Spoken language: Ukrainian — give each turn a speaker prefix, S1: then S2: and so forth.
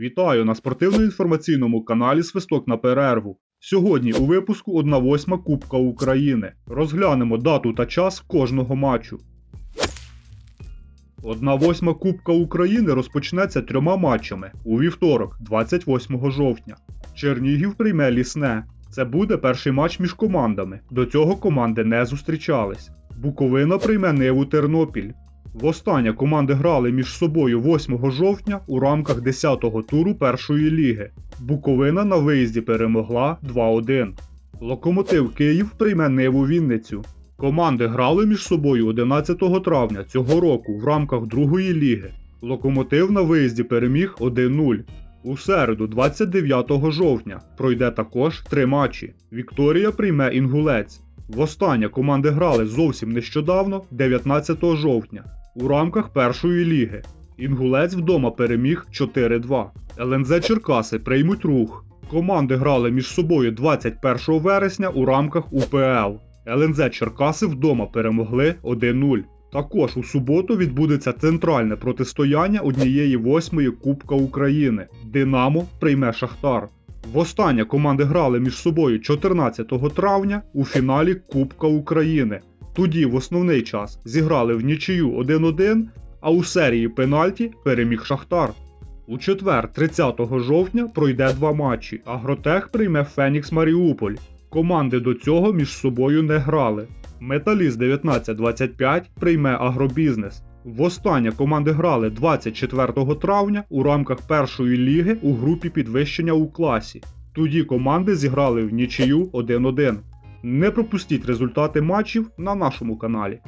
S1: Вітаю на спортивно-інформаційному каналі Свисток на перерву. Сьогодні у випуску 1-8 Кубка України. Розглянемо дату та час кожного матчу. 1-8 Кубка України розпочнеться трьома матчами у вівторок, 28 жовтня. Чернігів прийме лісне. Це буде перший матч між командами. До цього команди не зустрічались. Буковина прийме Ниву Тернопіль. Востаннє команди грали між собою 8 жовтня у рамках 10-го туру першої ліги. Буковина на виїзді перемогла 2-1. Локомотив Київ прийме Ниву Вінницю. Команди грали між собою 11 травня цього року в рамках другої ліги. Локомотив на виїзді переміг 1-0. У середу, 29 жовтня, пройде також три матчі. Вікторія прийме Інгулець. Востаннє команди грали зовсім нещодавно, 19 жовтня, у рамках першої ліги. Інгулець вдома переміг 4-2. ЛНЗ Черкаси приймуть рух. Команди грали між собою 21 вересня у рамках УПЛ. ЛНЗ Черкаси вдома перемогли 1-0. Також у суботу відбудеться центральне протистояння однієї восьмої Кубка України. Динамо прийме Шахтар. Востаннє команди грали між собою 14 травня у фіналі Кубка України. Тоді в основний час зіграли в нічию 1-1, а у серії пенальті переміг Шахтар. У четвер, 30 жовтня, пройде два матчі. Агротех прийме Фенікс Маріуполь. Команди до цього між собою не грали. Металіст 1925 прийме агробізнес. Востаннє команди грали 24 травня у рамках першої ліги у групі підвищення у класі. Тоді команди зіграли в нічию 1-1. Не пропустіть результати матчів на нашому каналі.